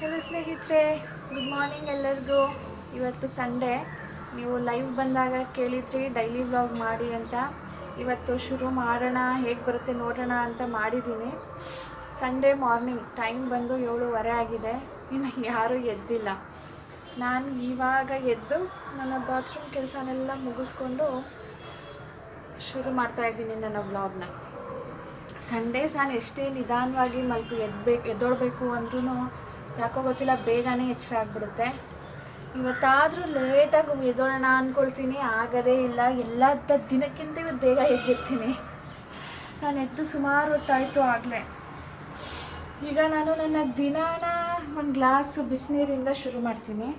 Hello ಸ್ನೇಹಿತರೆ good morning ಎಲ್ಲರಿಗೂ. ಇವತ್ತು ಸಂಡೇ ನೀವು ಲೈವ್ ಬಂದಾಗ ಕೇಳಿದ್ರಿ ಡೈಲಿ ವ್ಲಾಗ್ ಮಾಡಿ ಅಂತ. ಇವತ್ತು ಶುರು ಮಾಡೋಣ, ಹೇಗೆ ಬರುತ್ತೆ ನೋಡೋಣ ಅಂತ ಮಾಡಿದ್ದೀನಿ. ಸಂಡೇ ಮಾರ್ನಿಂಗ್ ಟೈಮ್ ಬಂದು ಏಳುವರೆ ಆಗಿದೆ. ಇನ್ನು ಯಾರೂ ಎದ್ದಿಲ್ಲ. ನಾನು ಇವಾಗ ಎದ್ದು ನನ್ನ ಬಾತ್ರೂಮ್ ಕೆಲಸನೆಲ್ಲ ಮುಗಿಸ್ಕೊಂಡು ಶುರು ಮಾಡ್ತಾ ಇದ್ದೀನಿ ನನ್ನ ವ್ಲಾಗ್ನ ಸಂಡೇಸ್ ನಾನು ಎಷ್ಟೇ ನಿಧಾನವಾಗಿ ಮಲ್ಕು ಎದ್ಬೇಕು ಎದ್ದೋಡ್ಬೇಕು ಅಂದ್ರೂ ಯಾಕೋ ಗೊತ್ತಿಲ್ಲ, ಬೇಗನೆ ಎಚ್ಚರ ಆಗ್ಬಿಡುತ್ತೆ. ಇವತ್ತಾದರೂ ಲೇಟಾಗಿ ಎದೋಣ ಅಂದ್ಕೊಳ್ತೀನಿ ಆಗದೇ ಇಲ್ಲ. ಎಲ್ಲ ದಿನಕ್ಕಿಂತ ಇವತ್ತು ಬೇಗ ಎದ್ದಿರ್ತೀನಿ. ನಾನು ಎದ್ದು ಸುಮಾರು ಹೊತ್ತಾಯಿತು ಆಗಲೇ. ಈಗ ನಾನು ನನ್ನ ದಿನಾನ ಒಂದು ಗ್ಲಾಸ್ ಬಿಸಿನೀರಿಂದ ಶುರು ಮಾಡ್ತೀನಿ.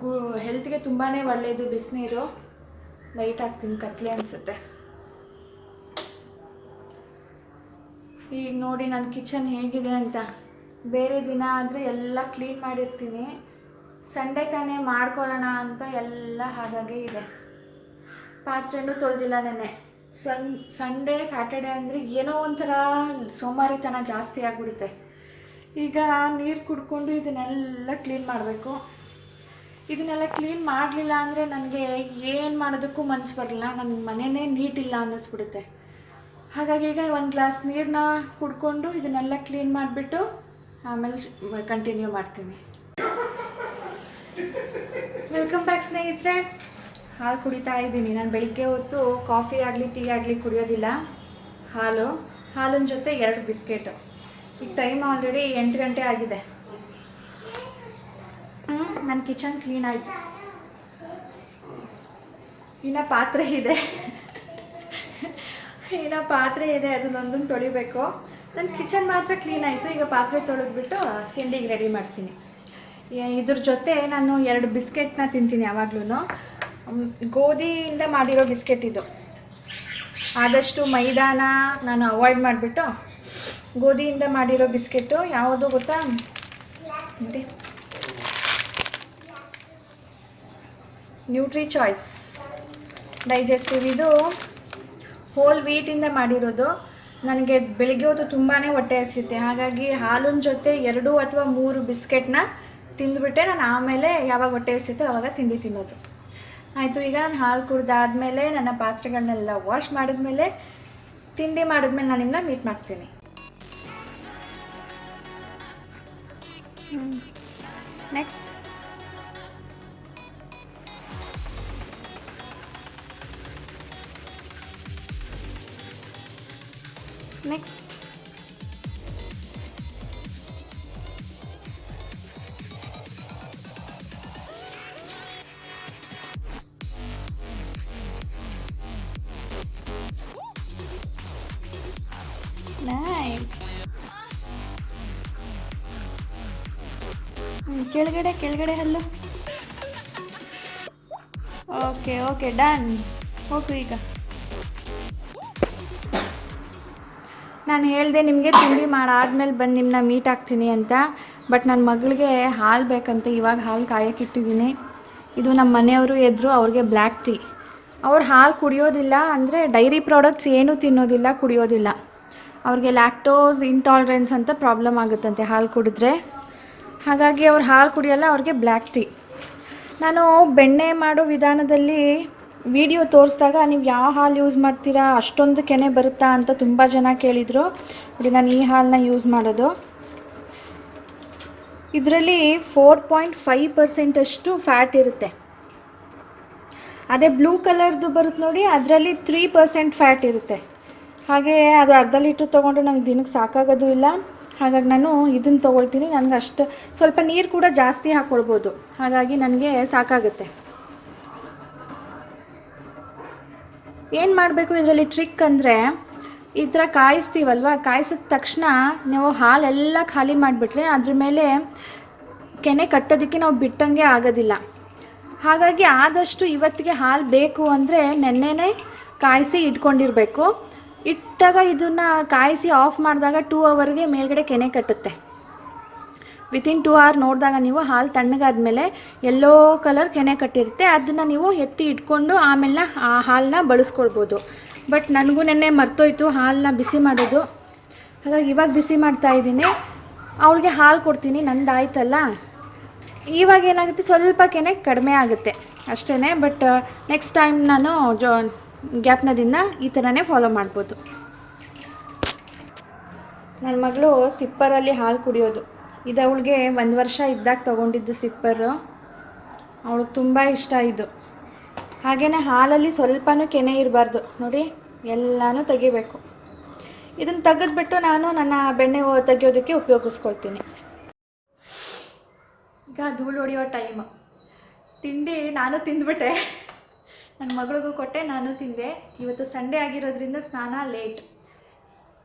ಗು ಹೆಲ್ತ್ಗೆ ತುಂಬಾ ಒಳ್ಳೆಯದು ಬಿಸಿನೀರು. ಲೈಟ್ ಹಾಕ್ತೀನಿ, ಕತ್ಲೆ ಅನಿಸುತ್ತೆ. ಈಗ ನೋಡಿ ನನ್ನ ಕಿಚನ್ ಹೇಗಿದೆ ಅಂತ. ಬೇರೆ ದಿನ ಆದರೆ ಎಲ್ಲ ಕ್ಲೀನ್ ಮಾಡಿರ್ತೀನಿ. ಸಂಡೇ ತಾನೇ ಮಾಡ್ಕೊಳ್ಳೋಣ ಅಂತ ಎಲ್ಲ ಹಾಗಾಗೆ ಇದೆ. ಪಾತ್ರೆನೂ ತೊಳೆದಿಲ್ಲ ನೆನೆ ಸನ್ ಸಂಡೇ ಸ್ಯಾಟರ್ಡೆ ಅಂದರೆ ಏನೋ ಒಂಥರ ಸೋಮಾರಿತನ ಜಾಸ್ತಿ ಆಗಿಬಿಡುತ್ತೆ. ಈಗ ನೀರು ಕುಡ್ಕೊಂಡು ಇದನ್ನೆಲ್ಲ ಕ್ಲೀನ್ ಮಾಡಬೇಕು. ಇದನ್ನೆಲ್ಲ ಕ್ಲೀನ್ ಮಾಡಲಿಲ್ಲ ಅಂದರೆ ನನಗೆ ಏನು ಮಾಡೋದಕ್ಕೂ ಮನ್ಸು ಬರಲ್ಲ ನನ್ನ ಮನೆಯೇ ನೀಟಿಲ್ಲ ಅನ್ನಿಸ್ಬಿಡುತ್ತೆ. ಹಾಗಾಗಿ ಈಗ ಒಂದು ಗ್ಲಾಸ್ ನೀರನ್ನ ಕುಡ್ಕೊಂಡು ಇದನ್ನೆಲ್ಲ ಕ್ಲೀನ್ ಮಾಡಿಬಿಟ್ಟು ಆಮೇಲೆ ಕಂಟಿನ್ಯೂ ಮಾಡ್ತೀನಿ. ವೆಲ್ಕಮ್ ಬ್ಯಾಕ್ ಸ್ನೇಹಿತರೆ. ಹಾಲು ಕುಡಿತಾ ಇದ್ದೀನಿ. ನಾನು ಬೆಳಿಗ್ಗೆ ಹೊತ್ತು ಕಾಫಿ ಆಗಲಿ ಟೀ ಆಗಲಿ ಕುಡಿಯೋದಿಲ್ಲ. ಹಾಲು, ಹಾಲಿನ ಜೊತೆ ಎರಡು ಬಿಸ್ಕೆಟು. ಈಗ ಟೈಮ್ ಆಲ್ರೆಡಿ ಎಂಟು ಗಂಟೆ ಆಗಿದೆ. ನನ್ನ ಕಿಚನ್ ಕ್ಲೀನ್ ಆಯಿತು. ಇನ್ನು ಪಾತ್ರೆ ಇದೆ. ಇನ್ನು ಪಾತ್ರೆ ಇದೆ ಅದನ್ನೊಂದನ್ನು ತೊಳಿಬೇಕು. ನನ್ನ ಕಿಚನ್ ಮಾತ್ರ ಕ್ಲೀನ್ ಆಯಿತು. ಈಗ ಪಾತ್ರೆ ತೊಳೆದ್ಬಿಟ್ಟು ತಿಂಡಿಗೆ ರೆಡಿ ಮಾಡ್ತೀನಿ. ಇದ್ರ ಜೊತೆ ನಾನು ಎರಡು ಬಿಸ್ಕೆಟ್ನ ತಿಂತೀನಿ ಯಾವಾಗ್ಲೂ ಗೋಧಿಯಿಂದ ಮಾಡಿರೋ ಬಿಸ್ಕೆಟ್ ಇದು. ಆದಷ್ಟು ಮೈದಾನ ನಾನು ಅವಾಯ್ಡ್ ಮಾಡಿಬಿಟ್ಟು ಗೋಧಿಯಿಂದ ಮಾಡಿರೋ ಬಿಸ್ಕೆಟ್ಟು ಯಾವುದು ಗೊತ್ತಾ? ನೋಡಿ. ನ್ಯೂಟ್ರಿ ಚಾಯ್ಸ್ ಡೈಜೆಸ್ಟಿವ್ ಇದು ಹೋಲ್ ವೀಟಿಂದ ಮಾಡಿರೋದು. ನನಗೆ ಬೆಳಿಗ್ಗೆ ಹೊತ್ತು ತುಂಬಾ ಹೊಟ್ಟೆ ಹಸಿಯುತ್ತೆ. ಹಾಗಾಗಿ ಹಾಲಿನ ಜೊತೆ ಎರಡು ಅಥವಾ ಮೂರು ಬಿಸ್ಕೆಟ್ನ ತಿಂದುಬಿಟ್ಟೆ. ನಾನು ಆಮೇಲೆ ಯಾವಾಗ ಹೊಟ್ಟೆ ಹಸಿಯುತ್ತೋ ಆವಾಗ ತಿಂಡಿ ತಿನ್ನೋದು. ಆಯಿತು, ಈಗ ನಾನು ಹಾಲು ಕುಡ್ದಾದ್ಮೇಲೆ ನನ್ನ ಪಾತ್ರೆಗಳನ್ನೆಲ್ಲ ವಾಶ್ ಮಾಡಿದ್ಮೇಲೆ ತಿಂಡಿ ಮಾಡಿದ್ಮೇಲೆ ನಾನು ನಿಮ್ಮನ್ನ ಮೀಟ್ ಮಾಡ್ತೀನಿ. ನೆಕ್ಸ್ಟ್ ನೆಕ್ಸ್ಟ್ ನೈಸ್ ಕೆಳಗಡೆ ಕೆಳಗಡೆ ಹಲ್ಲು. ಓಕೆ ಓಕೆ ಡನ್ ಹೋಗು ಈಗ. ನಾನು ಹೇಳಿದೆ ನಿಮಗೆ ತಿಂಡಿ ಮಾಡಾದ್ಮೇಲೆ ಬಂದು ನಿಮ್ಮನ್ನ ಮೀಟ್ ಆಗ್ತೀನಿ ಅಂತ. ಬಟ್ ನನ್ನ ಮಗಳಿಗೆ ಹಾಲು ಬೇಕಂತ, ಇವಾಗ ಹಾಲು ಕಾಯಕ್ಕಿಟ್ಟಿದ್ದೀನಿ ಇದು ನಮ್ಮ ಮನೆಯವರು ಎದ್ರು ಅವ್ರಿಗೆ ಬ್ಲ್ಯಾಕ್ ಟೀ ಅವ್ರು ಹಾಲು ಕುಡಿಯೋದಿಲ್ಲ ಅಂದರೆ ಡೈರಿ ಪ್ರಾಡಕ್ಟ್ಸ್ ಏನೂ ತಿನ್ನೋದಿಲ್ಲ, ಕುಡಿಯೋದಿಲ್ಲ. ಅವ್ರಿಗೆ ಲ್ಯಾಕ್ಟೋಸ್ ಇಂಟಾಲ್ರೆನ್ಸ್ ಅಂತ ಪ್ರಾಬ್ಲಮ್ ಆಗುತ್ತಂತೆ ಹಾಲು ಕುಡಿದ್ರೆ. ಹಾಗಾಗಿ ಅವ್ರು ಹಾಲು ಕುಡಿಯೋಲ್ಲ ಅವ್ರಿಗೆ ಬ್ಲ್ಯಾಕ್ ಟೀ ನಾನು ಬೆಣ್ಣೆ ಮಾಡೋ ವಿಧಾನದಲ್ಲಿ ವಿಡಿಯೋ ತೋರಿಸಿದಾಗ ನೀವು ಯಾವ ಹಾಲು ಯೂಸ್ ಮಾಡ್ತೀರಾ, ಅಷ್ಟೊಂದು ಕೆನೆ ಬರುತ್ತಾ ಅಂತ ತುಂಬ ಜನ ಕೇಳಿದರು. ನೋಡಿ, ನಾನು ಈ ಹಾಲನ್ನ ಯೂಸ್ ಮಾಡೋದು. ಇದರಲ್ಲಿ ಫೋರ್ ಪಾಯಿಂಟ್ ಫೈವ್ ಪರ್ಸೆಂಟಷ್ಟು ಫ್ಯಾಟ್ ಇರುತ್ತೆ. ಅದೇ ಬ್ಲೂ ಕಲರ್ದು ಬರುತ್ತೆ ನೋಡಿ, ಅದರಲ್ಲಿ ತ್ರೀ ಪರ್ಸೆಂಟ್ ಫ್ಯಾಟ್ ಇರುತ್ತೆ. ಹಾಗೆ ಅದು ಅರ್ಧ ಲೀಟ್ರ್ ತೊಗೊಂಡ್ರೆ ನಂಗೆ ದಿನಕ್ಕೆ ಸಾಕಾಗೋದು ಇಲ್ಲ. ಹಾಗಾಗಿ ನಾನು ಇದನ್ನು ತೊಗೊಳ್ತೀನಿ. ನನಗೆ ಅಷ್ಟು ಸ್ವಲ್ಪ ನೀರು ಕೂಡ ಜಾಸ್ತಿ ಹಾಕ್ಕೊಳ್ಬೋದು ಹಾಗಾಗಿ ನನಗೆ ಸಾಕಾಗುತ್ತೆ. ಏನು ಮಾಡಬೇಕು ಇದರಲ್ಲಿ ಟ್ರಿಕ್ ಅಂದರೆ ಈ ಥರ ಕಾಯಿಸ್ತೀವಲ್ವ? ಕಾಯಿಸಿದ ತಕ್ಷಣ ನೀವು ಹಾಲೆಲ್ಲ ಖಾಲಿ ಮಾಡಿಬಿಟ್ರೆ ಅದ್ರ ಮೇಲೆ ಕೆನೆ ಕಟ್ಟೋದಕ್ಕೆ ನಾವು ಬಿಟ್ಟಂಗೆ ಆಗೋದಿಲ್ಲ. ಹಾಗಾಗಿ ಆದಷ್ಟು ಇವತ್ತಿಗೆ ಹಾಲು ಬೇಕು ಅಂದರೆ ನೆನ್ನೆನೇ ಕಾಯಿಸಿ ಇಟ್ಕೊಂಡಿರಬೇಕು. ಇಟ್ಟಾಗ ಇದನ್ನು ಕಾಯಿಸಿ ಆಫ್ ಮಾಡಿದಾಗ ಟೂ ಅವರ್ಗೆ ಮೇಲ್ಗಡೆ ಕೆನೆ ಕಟ್ಟುತ್ತೆ. ವಿತಿನ್ ಟು ಅವರ್ ನೋಡಿದಾಗ ನೀವು ಹಾಲು ತಣ್ಣಗಾದ್ಮೇಲೆ ಎಲ್ಲೋ ಕಲರ್ ಕೆನೆ ಕಟ್ಟಿರುತ್ತೆ. ಅದನ್ನು ನೀವು ಎತ್ತಿ ಇಟ್ಕೊಂಡು ಆಮೇಲೆ ಆ ಹಾಲನ್ನ ಬಳಸ್ಕೊಳ್ಬೋದು. ಬಟ್ ನನಗೂ ನೆನ್ನೆ ಮರ್ತೋಯ್ತು ಹಾಲನ್ನ ಬಿಸಿ ಮಾಡೋದು. ಹಾಗಾಗಿ ಇವಾಗ ಬಿಸಿ ಮಾಡ್ತಾ ಇದ್ದೀನಿ. ಅವಳಿಗೆ ಹಾಲು ಕೊಡ್ತೀನಿ, ನಂದು ಆಯ್ತಲ್ಲ? ಇವಾಗ ಏನಾಗುತ್ತೆ, ಸ್ವಲ್ಪ ಕೆನೆ ಕಡಿಮೆ ಆಗುತ್ತೆ ಅಷ್ಟೇ ಬಟ್ ನೆಕ್ಸ್ಟ್ ಟೈಮ್ ನಾನು ಜೋ, ಗ್ಯಾಪ್ನದಿಂದ ಈ ಥರನೇ ಫಾಲೋ ಮಾಡ್ಬೋದು. ನನ್ನ ಮಗಳು ಸಿಪ್ಪರಲ್ಲಿ ಹಾಲು ಕುಡಿಯೋದು. ಇದು ಅವಳಿಗೆ ಒಂದು ವರ್ಷ ಇದ್ದಾಗ ತೊಗೊಂಡಿದ್ದು ಸಿಪ್ಪರು ಅವಳಿಗೆ ತುಂಬ ಇಷ್ಟ ಇದು. ಹಾಗೆಯೇ ಹಾಲಲ್ಲಿ ಸ್ವಲ್ಪನೂ ಕೆನೆ ಇರಬಾರ್ದು. ನೋಡಿ, ಎಲ್ಲನೂ ತೆಗಿಬೇಕು. ಇದನ್ನು ತೆಗೆದ್ಬಿಟ್ಟು ನಾನು ನನ್ನ ಬೆಣ್ಣೆ ತೆಗಿಯೋದಕ್ಕೆ ಉಪಯೋಗಿಸ್ಕೊಳ್ತೀನಿ. ಈಗ ಧೂಳು ಹೊಡೆಯೋ ಟೈಮ್ ತಿಂಡಿ ನಾನು ತಿಂದ್ಬಿಟ್ಟೆ. ನನ್ನ ಮಗಳಿಗೂ ಕೊಟ್ಟೆ, ನಾನು ತಿಂದೆ. ಇವತ್ತು ಸಂಡೇ ಆಗಿರೋದ್ರಿಂದ ಸ್ನಾನ ಲೇಟ್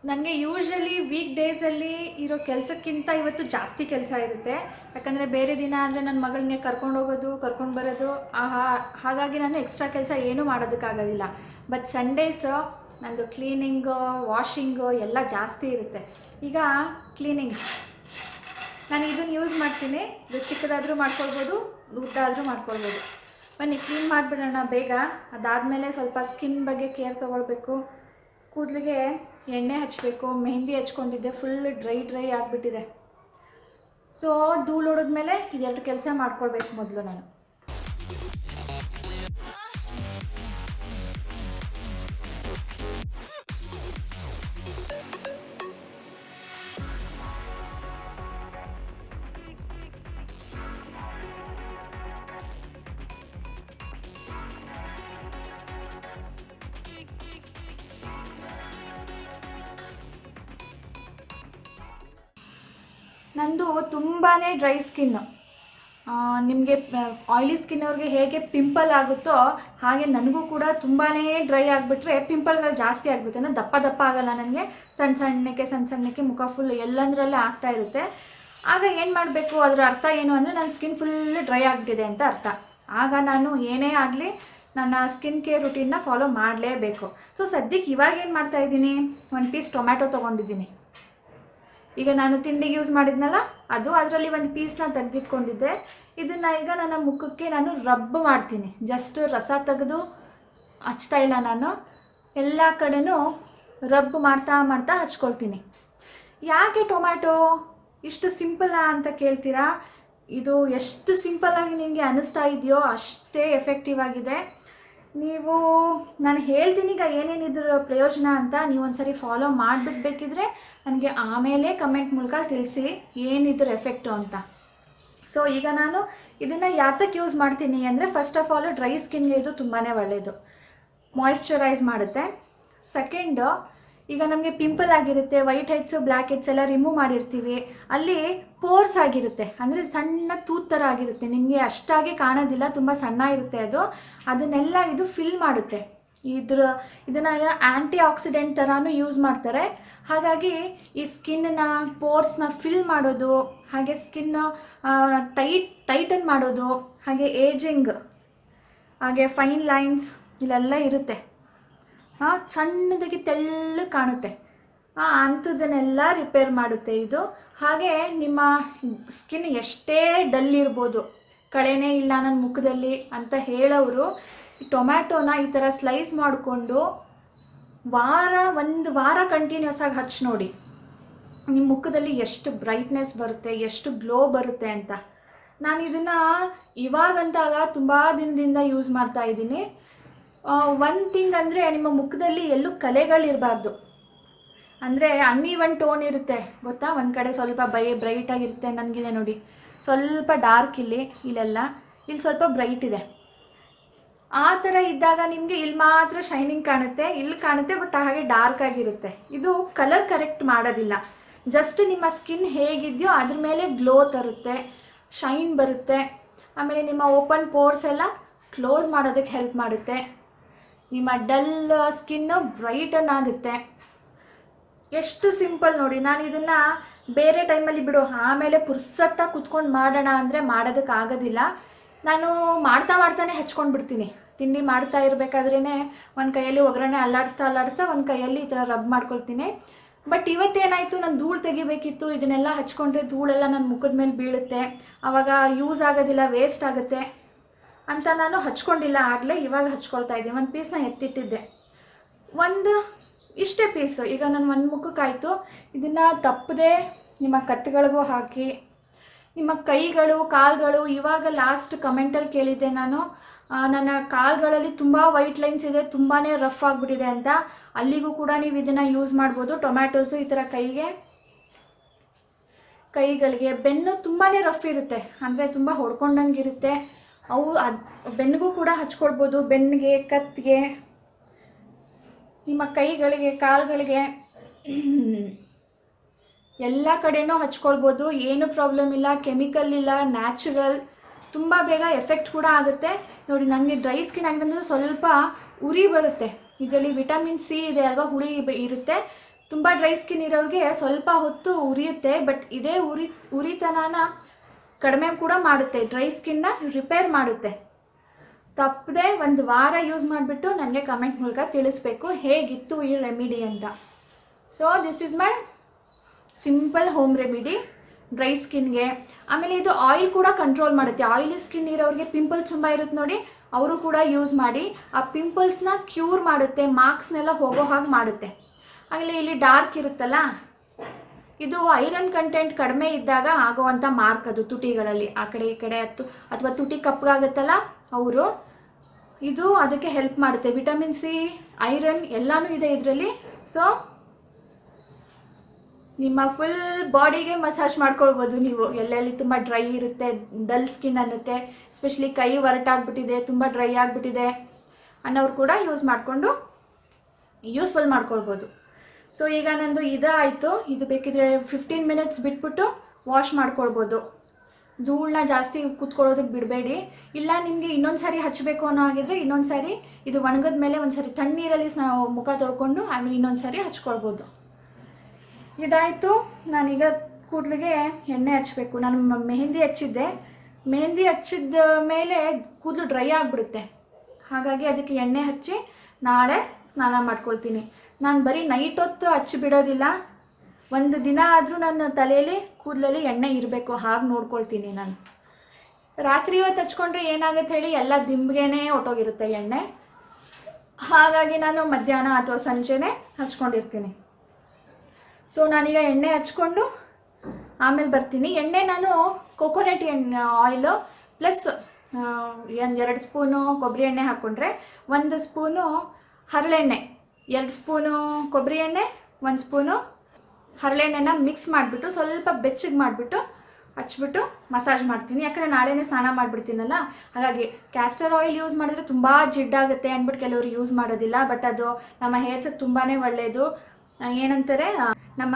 ನನಗೆ ಯೂಶ್ವಲಿ ವೀಕ್ ಡೇಸಲ್ಲಿ ಇರೋ ಕೆಲಸಕ್ಕಿಂತ ಇವತ್ತು ಜಾಸ್ತಿ ಕೆಲಸ ಇರುತ್ತೆ. ಯಾಕಂದರೆ ಬೇರೆ ದಿನ ಅಂದರೆ ನನ್ನ ಮಗಳನ್ನೇ ಕರ್ಕೊಂಡು ಹೋಗೋದು, ಕರ್ಕೊಂಡು ಬರೋದು ಹಾಗಾಗಿ ನಾನು ಎಕ್ಸ್ಟ್ರಾ ಕೆಲಸ ಏನೂ ಮಾಡೋದಕ್ಕಾಗೋದಿಲ್ಲ. ಬಟ್ ಸಂಡೇಸು ನನ್ನದು ಕ್ಲೀನಿಂಗು ವಾಷಿಂಗು ಎಲ್ಲ ಜಾಸ್ತಿ ಇರುತ್ತೆ. ಈಗ ಕ್ಲೀನಿಂಗ್ ನಾನು ಇದನ್ನು ಯೂಸ್ ಮಾಡ್ತೀನಿ. ಇದು ಚಿಕ್ಕದಾದರೂ ಮಾಡ್ಕೊಳ್ಬೋದು ಉದ್ದಾದರೂ ಮಾಡ್ಕೊಳ್ಬೋದು. ಬನ್ನಿ ಕ್ಲೀನ್ ಮಾಡಿಬಿಡೋಣ ಬೇಗ. ಅದಾದಮೇಲೆ ಸ್ವಲ್ಪ ಸ್ಕಿನ್ ಬಗ್ಗೆ ಕೇರ್ ತೊಗೊಳ್ಬೇಕು. ಕೂದಲಿಗೆ ಎಣ್ಣೆ ಹಚ್ಚಬೇಕು ಮೆಹಂದಿ ಹಚ್ಕೊಂಡಿದ್ದೆ ಫುಲ್ ಡ್ರೈ ಡ್ರೈ ಆಗಿಬಿಟ್ಟಿದೆ. ಸೊ ಧೂಳು ಹೊಡೆದ್ಮೇಲೆ ಇದೆರಡು ಕೆಲಸ ಮಾಡ್ಕೊಳ್ಬೇಕು ಮೊದಲು ನಾನು. ನಂದು ತುಂಬಾ ಡ್ರೈ ಸ್ಕಿನ್. ನಿಮಗೆ ಆಯ್ಲಿ ಸ್ಕಿನ್ ಅವ್ರಿಗೆ ಹೇಗೆ ಪಿಂಪಲ್ ಆಗುತ್ತೋ ಹಾಗೆ ನನಗೂ ಕೂಡ ತುಂಬಾ ಡ್ರೈ ಆಗಿಬಿಟ್ರೆ ಪಿಂಪಲ್ಗಳು ಜಾಸ್ತಿ ಆಗಿಬಿಡುತ್ತೆ. ಅಂದರೆ ದಪ್ಪ ದಪ್ಪ ಆಗಲ್ಲ ನನಗೆ ಸಣ್ಣ ಸಣ್ಣಕ್ಕೆ ಸಣ್ಣ ಸಣ್ಣಕ್ಕೆ ಮುಖ ಫುಲ್ ಎಲ್ಲಂದ್ರಲ್ಲೇ ಆಗ್ತಾ ಇರುತ್ತೆ. ಆಗ ಏನು ಮಾಡಬೇಕು? ಅದರ ಅರ್ಥ ಏನು ಅಂದರೆ ನನ್ನ ಸ್ಕಿನ್ ಫುಲ್ ಡ್ರೈ ಆಗಿಬಿಟ್ಟಿದೆ ಅಂತ ಅರ್ಥ. ಆಗ ನಾನು ಏನೇ ಆಗಲಿ ನನ್ನ ಸ್ಕಿನ್ ಕೇರ್ ರುಟೀನ್ನ ಫಾಲೋ ಮಾಡಲೇಬೇಕು. ಸೊ ಸದ್ಯಕ್ಕೆ ಇವಾಗ ಏನು ಮಾಡ್ತಾ ಇದ್ದೀನಿ? ಒಂದು ಪೀಸ್ ಟೊಮ್ಯಾಟೊ ತೊಗೊಂಡಿದ್ದೀನಿ. ಈಗ ನಾನು ತಿಂಡಿಗೆ ಯೂಸ್ ಮಾಡಿದ್ನಲ್ಲ, ಅದು ಅದರಲ್ಲಿ ಒಂದು ಪೀಸ್ನ ತೆಗೆದಿಟ್ಕೊಂಡಿದ್ದೆ. ಇದನ್ನು ಈಗ ನನ್ನ ಮುಖಕ್ಕೆ ನಾನು ರಬ್ ಮಾಡ್ತೀನಿ. ಜಸ್ಟ್ ರಸ ತೆಗೆದು ಹಚ್ತಾ ಇಲ್ಲ ನಾನು. ಎಲ್ಲ ಕಡೆನೂ ರಬ್ ಮಾಡ್ತಾ ಮಾಡ್ತಾ ಹಚ್ಕೊಳ್ತೀನಿ. ಯಾಕೆ ಟೊಮ್ಯಾಟೊ? ಇಷ್ಟು ಸಿಂಪಲ್ಲಾ ಅಂತ ಕೇಳ್ತೀರಾ? ಇದು ಎಷ್ಟು ಸಿಂಪಲ್ಲಾಗಿ ನಿಮಗೆ ಅನ್ನಿಸ್ತಾ ಇದೆಯೋ ಅಷ್ಟೇ ಎಫೆಕ್ಟಿವ್ ಆಗಿದೆ. ನೀವು, ನಾನು ಹೇಳ್ತೀನಿ ಈಗ ಏನೇನು ಇದ್ರ ಪ್ರಯೋಜನ ಅಂತ ನೀವು ಒಂದ್ಸರಿ ಫಾಲೋ ಮಾಡಿಬಿಟ್ಟು ಬೇಕಿದ್ರೆ ನನಗೆ ಆಮೇಲೆ ಕಮೆಂಟ್ ಮೂಲಕ ತಿಳಿಸಿ ಏನಿದ್ರ ಎಫೆಕ್ಟು ಅಂತ. ಸೊ ಈಗ ನಾನು ಇದನ್ನು ಯಾತಕ್ಕೆ ಯೂಸ್ ಮಾಡ್ತೀನಿ ಅಂದರೆ ಫಸ್ಟ್ ಆಫ್ ಆಲ್ ಡ್ರೈ ಸ್ಕಿನ್ಗೆ ಇದು ತುಂಬಾ ಒಳ್ಳೆಯದು ಮಾಯಿಶ್ಚರೈಸ್ ಮಾಡುತ್ತೆ. ಸೆಕೆಂಡು ಈಗ ನಮಗೆ ಪಿಂಪಲ್ ಆಗಿರುತ್ತೆ ವೈಟ್ ಹೆಡ್ಸು ಬ್ಲ್ಯಾಕ್ ಹೆಡ್ಸ್ ಎಲ್ಲ ರಿಮೂವ್ ಮಾಡಿರ್ತೀವಿ. ಅಲ್ಲಿ ಪೋರ್ಸ್ ಆಗಿರುತ್ತೆ. ಅಂದರೆ ಸಣ್ಣ ತೂತ್ ಥರ ಆಗಿರುತ್ತೆ. ನಿಮಗೆ ಅಷ್ಟಾಗಿ ಕಾಣೋದಿಲ್ಲ, ತುಂಬ ಸಣ್ಣ ಇರುತ್ತೆ ಅದು. ಅದನ್ನೆಲ್ಲ ಇದು ಫಿಲ್ ಮಾಡುತ್ತೆ. ಇದ್ರ, ಇದನ್ನು ಆ್ಯಂಟಿ ಆಕ್ಸಿಡೆಂಟ್ ಥರನೂ ಯೂಸ್ ಮಾಡ್ತಾರೆ. ಹಾಗಾಗಿ ಈ ಸ್ಕಿನ್ನ ಪೋರ್ಸ್ನ ಫಿಲ್ ಮಾಡೋದು, ಹಾಗೆ ಸ್ಕಿನ್ ಟೈಟ್ ಟೈಟನ್ ಮಾಡೋದು, ಹಾಗೆ ಏಜಿಂಗ್ ಹಾಗೆ ಫೈನ್ ಲೈನ್ಸ್ ಇಲ್ಲೆಲ್ಲ ಇರುತ್ತೆ. ಸಣ್ಣದಾಗಿ ತೆಳ್ಳಗೆ ಕಾಣುತ್ತೆ. ಆ ಅಂಥದ್ದನ್ನೆಲ್ಲ ರಿಪೇರ್ ಮಾಡುತ್ತೆ ಇದು. ಹಾಗೆ ನಿಮ್ಮ ಸ್ಕಿನ್ ಎಷ್ಟೇ ಡಲ್ ಇರ್ಬೋದು, ಕಳೆನೇ ಇಲ್ಲ ನನ್ನ ಮುಖದಲ್ಲಿ ಅಂತ ಹೇಳೋರು ಟೊಮ್ಯಾಟೋನ ಈ ಥರ ಸ್ಲೈಸ್ ಮಾಡಿಕೊಂಡು ವಾರ, ಒಂದು ವಾರ ಕಂಟಿನ್ಯೂಸ್ ಆಗಿ ಹಚ್ಚಿ ನೋಡಿ. ನಿಮ್ಮ ಮುಖದಲ್ಲಿ ಎಷ್ಟು ಬ್ರೈಟ್ನೆಸ್ ಬರುತ್ತೆ, ಎಷ್ಟು ಗ್ಲೋ ಬರುತ್ತೆ ಅಂತ. ನಾನು ಇದನ್ನು ಇವಾಗಂತ ಅಲ್ಲ ತುಂಬ ದಿನದಿಂದ ಯೂಸ್ ಮಾಡ್ತಾ ಇದ್ದೀನಿ. ಒನ್ ಥಿಂಗ್ ಅಂದರೆ ನಿಮ್ಮ ಮುಖದಲ್ಲಿ ಎಲ್ಲೂ ಕಲೆಗಳಿರಬಾರ್ದು. ಅಂದರೆ ಒನ್ ಟೋನ್ ಇರುತ್ತೆ, ಗೊತ್ತಾ? ಒಂದು ಕಡೆ ಸ್ವಲ್ಪ ಬೈ ಬ್ರೈಟ್ ಆಗಿರುತ್ತೆ ನನಗಿದೆ ನೋಡಿ. ಸ್ವಲ್ಪ ಡಾರ್ಕ್ ಇಲ್ಲಿ, ಇಲ್ಲೆಲ್ಲ. ಇಲ್ಲಿ ಸ್ವಲ್ಪ ಬ್ರೈಟ್ ಇದೆ. ಆ ಥರ ಇದ್ದಾಗ ನಿಮಗೆ ಇಲ್ಲಿ ಮಾತ್ರ ಶೈನಿಂಗ್ ಕಾಣುತ್ತೆ ಇಲ್ಲಿ ಕಾಣುತ್ತೆ ಬಟ್ ಹಾಗೆ ಡಾರ್ಕ್ ಆಗಿರುತ್ತೆ. ಇದು ಕಲರ್ ಕರೆಕ್ಟ್ ಮಾಡೋದಿಲ್ಲ. ಜಸ್ಟ್ ನಿಮ್ಮ ಸ್ಕಿನ್ ಹೇಗಿದೆಯೋ ಅದ್ರ ಮೇಲೆ ಗ್ಲೋ ತರುತ್ತೆ ಶೈನ್ ಬರುತ್ತೆ. ಆಮೇಲೆ ನಿಮ್ಮ ಓಪನ್ ಪೋರ್ಸ್ ಎಲ್ಲ ಕ್ಲೋಸ್ ಮಾಡೋದಕ್ಕೆ ಹೆಲ್ಪ್ ಮಾಡುತ್ತೆ. ನಿಮ್ಮ ಡಲ್ ಸ್ಕಿನ್ನು ಬ್ರೈಟನ್ ಆಗುತ್ತೆ. ಎಷ್ಟು ಸಿಂಪಲ್ ನೋಡಿ, ನಾನು ಇದನ್ನು ಬೇರೆ ಟೈಮಲ್ಲಿ ಬಿಡು, ಆಮೇಲೆ ಪುರ್ಸತ್ತ ಕುತ್ಕೊಂಡು ಮಾಡೋಣ ಅಂದರೆ ಮಾಡೋದಕ್ಕೆ ಆಗೋದಿಲ್ಲ. ನಾನು ಮಾಡ್ತಾ ಮಾಡ್ತಾನೆ ಹಚ್ಕೊಂಡು ಬಿಡ್ತೀನಿ ತಿಂಡಿ ಮಾಡ್ತಾ ಇರಬೇಕಾದ್ರೇ ಒಂದು ಕೈಯಲ್ಲಿ ಒಗ್ಗರಣೆ ಅಲ್ಲಾಡಿಸ್ತಾ ಅಲ್ಲಾಡಿಸ್ತಾ ಒಂದು ಕೈಯಲ್ಲಿ ಈ ಥರ ರಬ್ ಮಾಡ್ಕೊಳ್ತೀನಿ. ಬಟ್ ಇವತ್ತೇನಾಯಿತು, ನಾನು ಧೂಳು ತೆಗಿಬೇಕಿತ್ತು, ಇದನ್ನೆಲ್ಲ ಹಚ್ಕೊಂಡ್ರೆ ಧೂಳೆಲ್ಲ ನನ್ನ ಮುಖದ ಮೇಲೆ ಬೀಳುತ್ತೆ. ಆವಾಗ ಯೂಸ್ ಆಗೋದಿಲ್ಲ, ವೇಸ್ಟ್ ಆಗುತ್ತೆ. ಅಂತ ನಾನು ಹಚ್ಕೊಂಡಿಲ್ಲ ಆಗಲೇ, ಇವಾಗ ಹಚ್ಕೊಳ್ತಾ ಇದ್ದೀನಿ. ಒಂದು ಪೀಸ್ನ ಎತ್ತಿಟ್ಟಿದ್ದೆ. ಒಂದು, ಇಷ್ಟೇ ಪೀಸು ಈಗ ನಾನು ಒಂದು ಮುಖಕ್ಕಾಯಿತು. ಇದನ್ನು ತಪ್ಪದೆ ನಿಮ್ಮ ಕತ್ತುಗಳಿಗೂ ಹಾಕಿ, ನಿಮ್ಮ ಕೈಗಳು, ಕಾಲುಗಳು, ಇವಾಗ ಲಾಸ್ಟ್ ಕಮೆಂಟಲ್ಲಿ ಕೇಳಿದ್ದೆ ನಾನು. ನನ್ನ ಕಾಲುಗಳಲ್ಲಿ ತುಂಬ ವೈಟ್ ಲೈನ್ಸ್ ಇದೆ ತುಂಬಾ ರಫ್ ಆಗಿಬಿಟ್ಟಿದೆ ಅಂತ. ಅಲ್ಲಿಗೂ ಕೂಡ ನೀವು ಇದನ್ನು ಯೂಸ್ ಮಾಡ್ಬೋದು. ಟೊಮ್ಯಾಟೋಸು ಈ ಥರ ಕೈಗೆ, ಕೈಗಳಿಗೆ. ಬೆನ್ನು ತುಂಬಾ ರಫ್ ಇರುತ್ತೆ. ಅಂದರೆ ತುಂಬ ಹೊಡ್ಕೊಂಡಂಗೆ ಇರುತ್ತೆ ಅವು ಅದು ಬೆನ್ನಿಗೂ ಕೂಡ ಹಚ್ಕೊಳ್ಬೋದು ಬೆನ್ನಿಗೆ, ಕತ್ತಿಗೆ, ನಿಮ್ಮ ಕೈಗಳಿಗೆ, ಕಾಲುಗಳಿಗೆ. ಎಲ್ಲ ಕಡೆನೂ ಹಚ್ಕೊಳ್ಬೋದು. ಏನು ಪ್ರಾಬ್ಲಮ್ ಇಲ್ಲ ಕೆಮಿಕಲ್ ಇಲ್ಲ ನ್ಯಾಚುರಲ್ ತುಂಬ ಬೇಗ ಎಫೆಕ್ಟ್ ಕೂಡ ಆಗುತ್ತೆ. ನೋಡಿ ನನಗೆ ಡ್ರೈ ಸ್ಕಿನ್ ಆಗಿದೆ ಸ್ವಲ್ಪ ಉರಿ ಬರುತ್ತೆ. ಇದರಲ್ಲಿ ವಿಟಮಿನ್ ಸಿ ಇದೆ ಅಲ್ವಾ, ಹುಳಿ ಇರುತ್ತೆ. ತುಂಬ ಡ್ರೈ ಸ್ಕಿನ್ ಇರೋರಿಗೆ ಸ್ವಲ್ಪ ಹೊತ್ತು ಉರಿಯುತ್ತೆ. ಬಟ್ ಇದೇ ಉರಿ ಉರಿತನನ ಕಡಿಮೆ ಕೂಡ ಮಾಡುತ್ತೆ. ಡ್ರೈ ಸ್ಕಿನ್ನ ರಿಪೇರ್ ಮಾಡುತ್ತೆ. ತಪ್ಪದೆ ಒಂದು ವಾರ ಯೂಸ್ ಮಾಡಿಬಿಟ್ಟು ನನಗೆ ಕಮೆಂಟ್ ಮೂಲಕ ತಿಳಿಸ್ಬೇಕು ಹೇಗಿತ್ತು ಈ ರೆಮಿಡಿ ಅಂತ. So this is my simple home remedy dry ಸ್ಕಿನ್ಗೆ ಆಮೇಲೆ ಇದು ಆಯಿಲ್ ಕೂಡ ಕಂಟ್ರೋಲ್ ಮಾಡುತ್ತೆ. ಆಯಿಲಿ ಸ್ಕಿನ್ ಇರೋರಿಗೆ ಪಿಂಪಲ್ಸ್ ತುಂಬ ಇರುತ್ತೆ ನೋಡಿ. ಅವರು ಕೂಡ ಯೂಸ್ ಮಾಡಿ. ಆ ಪಿಂಪಲ್ಸ್ನ ಕ್ಯೂರ್ ಮಾಡುತ್ತೆ. ಮಾರ್ಕ್ಸ್ನೆಲ್ಲ ಹೋಗೋ ಹಾಗೆ ಮಾಡುತ್ತೆ. ಆಮೇಲೆ ಇಲ್ಲಿ ಡಾರ್ಕ್ ಇರುತ್ತಲ್ಲ? ಇದು ಐರನ್ ಕಂಟೆಂಟ್ ಕಡಿಮೆ ಇದ್ದಾಗ ಆಗುವಂಥ ಮಾರ್ಕ್ ಅದು ತುಟಿಗಳಲ್ಲಿ. ಆ ಕಡೆ ಈ ಕಡೆ ಹತ್ತು ಅಥವಾ ತುಟಿ ಕಪ್ಪಗಾಗುತ್ತಲ್ಲ ಅವರು ಇದು ಅದಕ್ಕೆ ಹೆಲ್ಪ್ ಮಾಡುತ್ತೆ. ವಿಟಮಿನ್ ಸಿ ಐರನ್ ಎಲ್ಲನೂ ಇದೆ ಇದರಲ್ಲಿ. ಸೊ ನಿಮ್ಮ ಫುಲ್ ಬಾಡಿಗೆ ಮಸಾಜ್ ಮಾಡ್ಕೊಳ್ಬೋದು ನೀವು. ಎಲ್ಲೆಲ್ಲಿ ತುಂಬ ಡ್ರೈ ಇರುತ್ತೆ ಡಲ್ ಸ್ಕಿನ್ ಅನ್ನುತ್ತೆ ಎಸ್ಪೆಷಲಿ ಕೈ ಒರಟಾಗ್ಬಿಟ್ಟಿದೆ, ತುಂಬ ಡ್ರೈ ಆಗಿಬಿಟ್ಟಿದೆ ಅನ್ನೋರು ಕೂಡ ಯೂಸ್ ಮಾಡಿಕೊಂಡು ಯೂಸ್ಫುಲ್ ಮಾಡ್ಕೊಳ್ಬೋದು. ಸೊ ಈಗ ನಂದು ಇದಾಯಿತು. ಇದು ಬೇಕಿದ್ರೆ ಫಿಫ್ಟೀನ್ ಮಿನಿಟ್ಸ್ ಬಿಟ್ಬಿಟ್ಟು ವಾಶ್ ಮಾಡ್ಕೊಳ್ಬೋದು. ಧೂಳನ್ನ ಜಾಸ್ತಿ ಕೂತ್ಕೊಳ್ಳೋದಕ್ಕೆ ಬಿಡಬೇಡಿ. ಇಲ್ಲ ನಿಮಗೆ ಇನ್ನೊಂದು ಸಾರಿ ಹಚ್ಚಬೇಕು ಅನ್ನೋ ಹಾಗಿದ್ರೆ ಇನ್ನೊಂದು ಸಾರಿ ಇದು ಒಣಗಿದ ಮೇಲೆ ಒಂದು ಸಾರಿ ತಣ್ಣೀರಲ್ಲಿ ನಾವು ಮುಖ ತೊಳ್ಕೊಂಡು ಆಮೇಲೆ ಇನ್ನೊಂದು ಸಾರಿ ಹಚ್ಕೊಳ್ಬೋದು. ಇದಾಯಿತು. ನಾನೀಗ ಕೂದಲಿಗೆ ಎಣ್ಣೆ ಹಚ್ಚಬೇಕು ನಾನು ಮೆಹಂದಿ ಹಚ್ಚಿದ್ದೆ. ಮೆಹಂದಿ ಹಚ್ಚಿದ ಮೇಲೆ ಕೂದಲು ಡ್ರೈ ಆಗಿಬಿಡುತ್ತೆ. ಹಾಗಾಗಿ ಅದಕ್ಕೆ ಎಣ್ಣೆ ಹಚ್ಚಿ ನಾಳೆ ಸ್ನಾನ ಮಾಡ್ಕೊಳ್ತೀನಿ. ನಾನು ಬರೀ ನೈಟ್ ಹೊತ್ತು ಹಚ್ಚಿ ಬಿಡೋದಿಲ್ಲ. ಒಂದು ದಿನ ಆದರೂ ನನ್ನ ತಲೆಯಲ್ಲಿ, ಕೂದಲಲ್ಲಿ ಎಣ್ಣೆ ಇರಬೇಕು. ಹಾಗೆ ನೋಡ್ಕೊಳ್ತೀನಿ ನಾನು. ರಾತ್ರಿ ಹೊತ್ತು ಹಚ್ಕೊಂಡ್ರೆ ಏನಾಗುತ್ತೆ ಹೇಳಿ, ಎಲ್ಲ ದಿಂಬಿಗೆನೇ ಹೊಟ್ಟೋಗಿರುತ್ತೆ ಎಣ್ಣೆ. ಹಾಗಾಗಿ ನಾನು ಮಧ್ಯಾಹ್ನ ಅಥವಾ ಸಂಜೆನೇ ಹಚ್ಕೊಂಡಿರ್ತೀನಿ. ಸೊ ನಾನೀಗ ಎಣ್ಣೆ ಹಚ್ಕೊಂಡು ಆಮೇಲೆ ಬರ್ತೀನಿ. ಎಣ್ಣೆ ನಾನು ಕೊಕೊನಟ್ ಎಣ್ಣೆ ಆಯಿಲು ಪ್ಲಸ್ ಒಂದು ಎರಡು ಸ್ಪೂನು ಕೊಬ್ಬರಿ ಎಣ್ಣೆ ಹಾಕ್ಕೊಂಡ್ರೆ ಒಂದು ಸ್ಪೂನು ಹರಳೆಣ್ಣೆ. ಎರಡು ಸ್ಪೂನು ಕೊಬ್ಬರಿ ಎಣ್ಣೆ, ಒಂದು ಸ್ಪೂನು ಹರಳೆಣ್ಣೆನ ಮಿಕ್ಸ್ ಮಾಡಿಬಿಟ್ಟು ಸ್ವಲ್ಪ ಬೆಚ್ಚಗೆ ಮಾಡಿಬಿಟ್ಟು ಹಚ್ಬಿಟ್ಟು ಮಸಾಜ್ ಮಾಡ್ತೀನಿ. ಯಾಕಂದರೆ ನಾಳೆನೇ ಸ್ನಾನ ಮಾಡಿಬಿಡ್ತೀನಲ್ಲ, ಹಾಗಾಗಿ ಕ್ಯಾಸ್ಟರ್ ಆಯಿಲ್ ಯೂಸ್ ಮಾಡಿದ್ರೆ ತುಂಬ ಜಿಡ್ಡಾಗುತ್ತೆ ಅಂದ್ಬಿಟ್ಟು ಕೆಲವರು ಯೂಸ್ ಮಾಡೋದಿಲ್ಲ. ಬಟ್ ಅದು ನಮ್ಮ ಹೇರ್ಸಿಗೆ ತುಂಬಾ ಒಳ್ಳೆಯದು ಏನಂತಾರೆ ನಮ್ಮ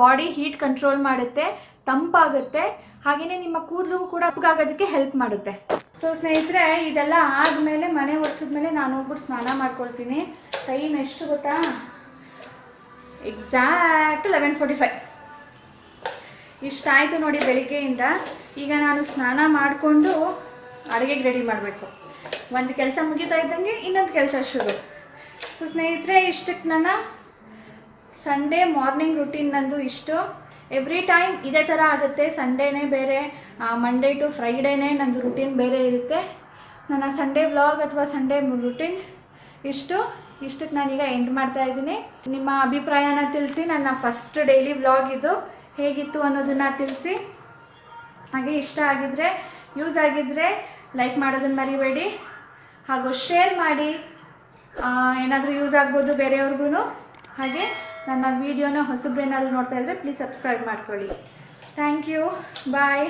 ಬಾಡಿ ಹೀಟ್ ಕಂಟ್ರೋಲ್ ಮಾಡುತ್ತೆ, ತಂಪಾಗುತ್ತೆ. ಹಾಗೆಯೇ ನಿಮ್ಮ ಕೂದಲು ಕೂಡ ಆಗೋದಕ್ಕೆ ಹೆಲ್ಪ್ ಮಾಡುತ್ತೆ. ಸೊ ಸ್ನೇಹಿತರೆ, ಇದೆಲ್ಲ ಆದಮೇಲೆ ಮನೆ ಒರೆಸಿದ್ಮೇಲೆ ನಾನು ಹೋಗ್ಬಿಟ್ಟು ಸ್ನಾನ ಮಾಡ್ಕೊಳ್ತೀನಿ. ಟೈಮ್ ಎಷ್ಟು ಗೊತ್ತಾ? ಎಕ್ಸಾಕ್ಟ್ ಲೆವೆನ್ ಫೋರ್ಟಿ ಫೈವ್ ಇಷ್ಟಾಯಿತು ನೋಡಿ ಬೆಳಿಗ್ಗೆಯಿಂದ. ಈಗ ನಾನು ಸ್ನಾನ ಮಾಡಿಕೊಂಡು ಅಡುಗೆಗೆ ರೆಡಿ ಮಾಡಬೇಕು. ಒಂದು ಕೆಲಸ ಮುಗಿತಾ ಇದ್ದಂಗೆ ಇನ್ನೊಂದು ಕೆಲಸ ಶುರು. ಸೊ ಸ್ನೇಹಿತರೆ ಇಷ್ಟಕ್ಕೆ ನನ್ನ ಸಂಡೇ ಮಾರ್ನಿಂಗ್ ರುಟೀನ್ ನಂದು ಇಷ್ಟು. ಎವ್ರಿ ಟೈಮ್ ಇದೇ ಥರ ಆಗುತ್ತೆ ಸಂಡೇನೇ ಬೇರೆ ಮಂಡೇ ಟು ಫ್ರೈಡೇನೇ ನನ್ನದು ರುಟೀನ್ ಬೇರೆ ಇರುತ್ತೆ. ನನ್ನ ಸಂಡೇ ವ್ಲಾಗ್ ಅಥವಾ ಸಂಡೇ ರುಟೀನ್ ಇಷ್ಟು. ಇಷ್ಟಕ್ಕೆ ನಾನೀಗ ಎಂಡ್ ಮಾಡ್ತಾ ಇದ್ದೀನಿ. ನಿಮ್ಮ ಅಭಿಪ್ರಾಯನ ತಿಳಿಸಿ, ನನ್ನ ಫಸ್ಟ್ ಡೈಲಿ ವ್ಲಾಗ್ ಇದು. ಹೇಗಿತ್ತು ಅನ್ನೋದನ್ನು ತಿಳಿಸಿ. ಹಾಗೆ ಇಷ್ಟ ಆಗಿದ್ರೆ ಯೂಸ್ ಆಗಿದ್ದರೆ ಲೈಕ್ ಮಾಡೋದನ್ನು ಮರಿಬೇಡಿ. ಹಾಗೂ ಶೇರ್ ಮಾಡಿ ಏನಾದರೂ ಯೂಸ್ ಆಗ್ಬೋದು ಬೇರೆಯವ್ರಿಗೂ ಹಾಗೆ. ನನ್ನ ವೀಡಿಯೋನ ಹೊಸಬ್ರೇನಾದರೂ ನೋಡ್ತಾ ಇದ್ದರೆ ಪ್ಲೀಸ್ ಸಬ್ಸ್ಕ್ರೈಬ್ ಮಾಡ್ಕೊಳ್ಳಿ. Thank you bye